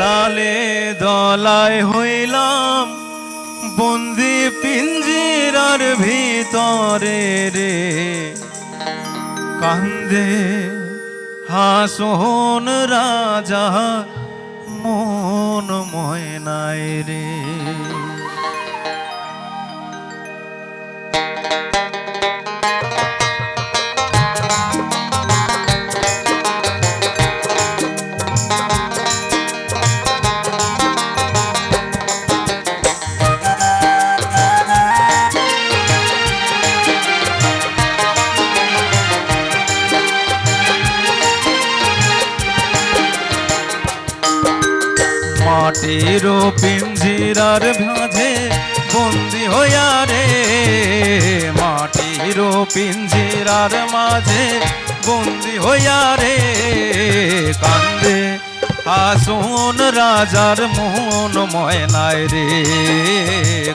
লালে দলায় হইলাম বন্দি পিঞ্জিরার ভিতরে রে। কান্দে হাসন রাজা মন ময়নায় রে। মাটির পিঞ্জিরার ভাঁজে বন্দি হইয়া রে। মাটির পিঞ্জিরার মাঝে বন্দি হইয়া রে। কান্দে আসুন রাজার মোহন ময়নায় রে।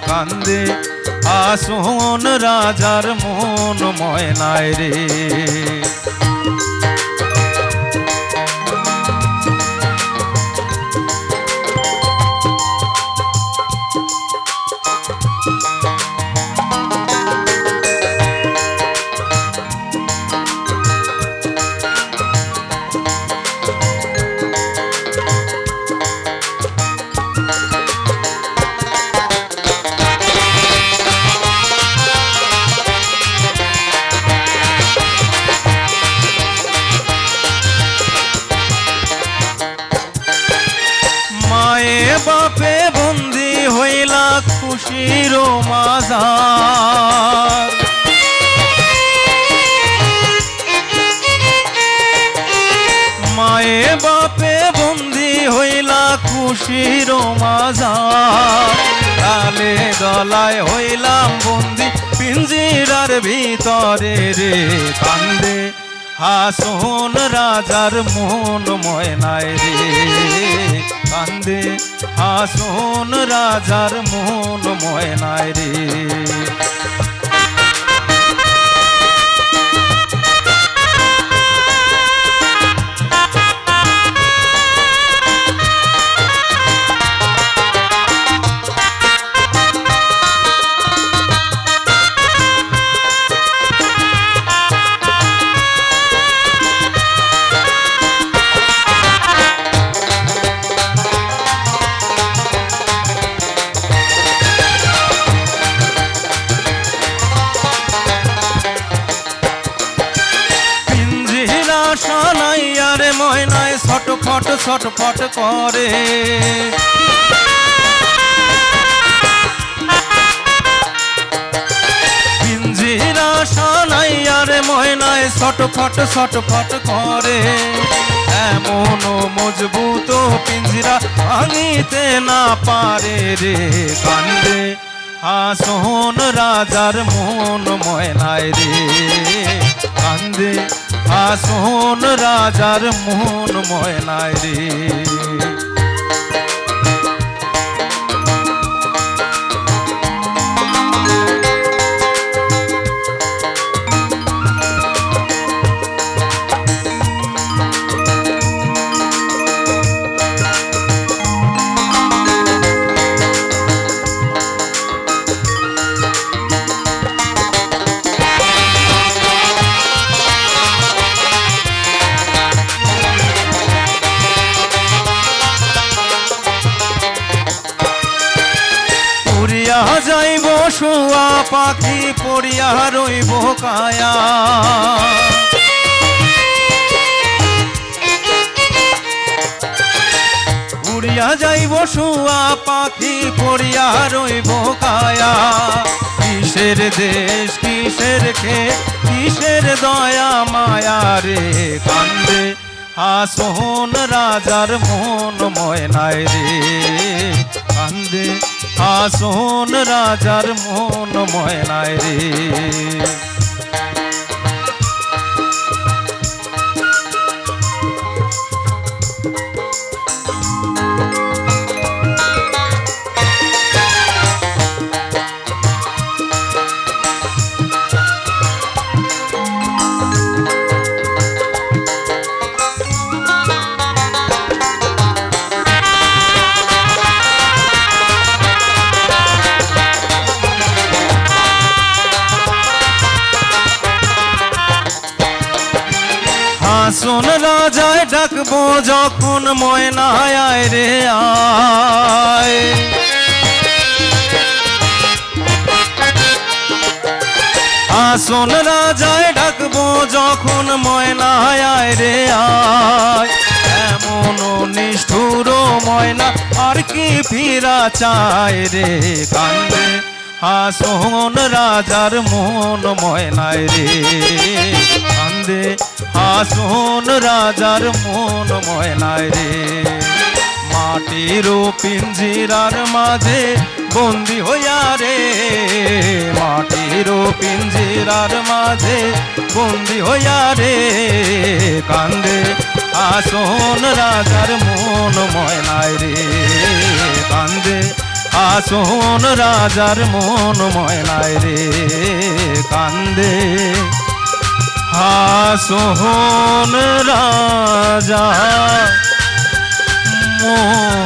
কান্দে আসুন রাজার মোহন ময়নায় রে। বাপে বন্দি হইলা খুশির মাজার। মায়ে বাপে বন্দি হইলা খুশির মাজার। লালে দলায় হইলাম বন্দি, পিঞ্জিরার ভিতরে রে কান্দে। হাসন রাজার মন ময়নায় রে। কান্দে হাসন রাজার মন ময়নায় রে। ছটফট ছটফট করে। পিঞ্জিরা সানাইয়ার ময়নায় ছটফট ছটফট করে। এমন মজবুত পিঞ্জিরা ভাঙিতে না পারে রে কান্দে। আসন রাজার মন ময়নায় রে কান্দে। আসন রাজার মন ময়নায় রে। উড়িয়া যাইব, শুয়া পাখি পড়িয়া রইব কায়া। উড়িয়া যাইব, শুয়া পাখি পড়িয়া রইব কায়া। কিসের দেশ, কিসের খে কিসের দয়া মায়া রে? কান্দে আসন রাজার মন ময়নায় রে। কান্দে আসন রাজার মন ময়নায় রে। আসন রাজায় ডাকবো যখন ময়নায় রে আয়। আসন রাজায় ডাকবো যখন ময়নায় রে আয়। এমন নিষ্ঠুর ময়না আর কি ফিরা চায় রে কান্দে আসন রাজার মন ময়নায় রে কান্দে। আসন রাজার মন ময়নায় রে। মাটির পিঞ্জিরার মাঝে বন্দি হইয়া রে। মাটির পিঞ্জিরার মাঝে বন্দি হইয়া রে। কান্দে আসন রাজার মন ময়নায় রে। কান্দে আসন রাজার মন ময়নায় রে। কান্দে আসন রাজা মন